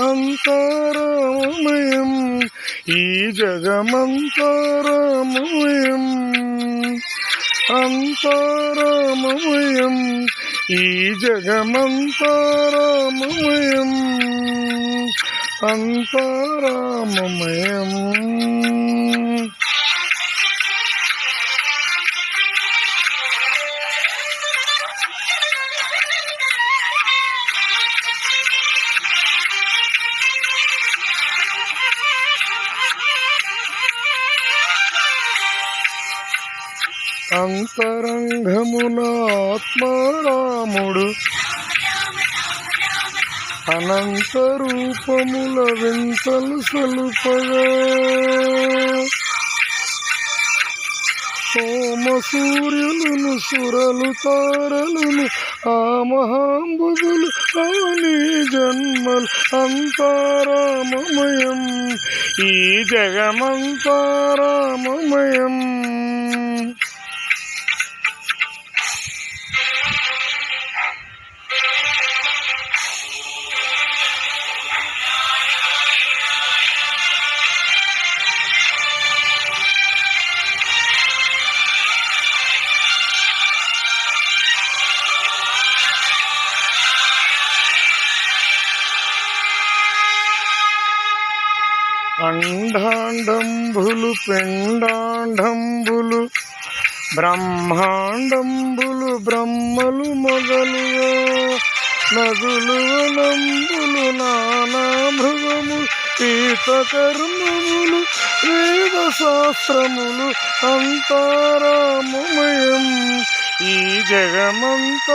జగమంతారామమయం ఈ జగమంతారామమయం అంతారామమయం ఈ జగమంతారామమయం అంతారామమయం. అంతరంగమునాత్మారాముడు అనంత రూపముల వింతలు సలుపగా. సోమ సూర్యులను సురలు తారలును ఆ మహాంబుధులు అవని జన్మలు అంతారామమయం ఈ జగమంతారామమయం అండాండంబులు పెండాండంబులు బ్రహ్మాండంబులు బ్రహ్మలు మొదలు నదులు నంబులు నానా మృగము తీర్థకర్మములు వేద శాస్త్రములు అంతారామమయం ఈ జగమంతారామమయం.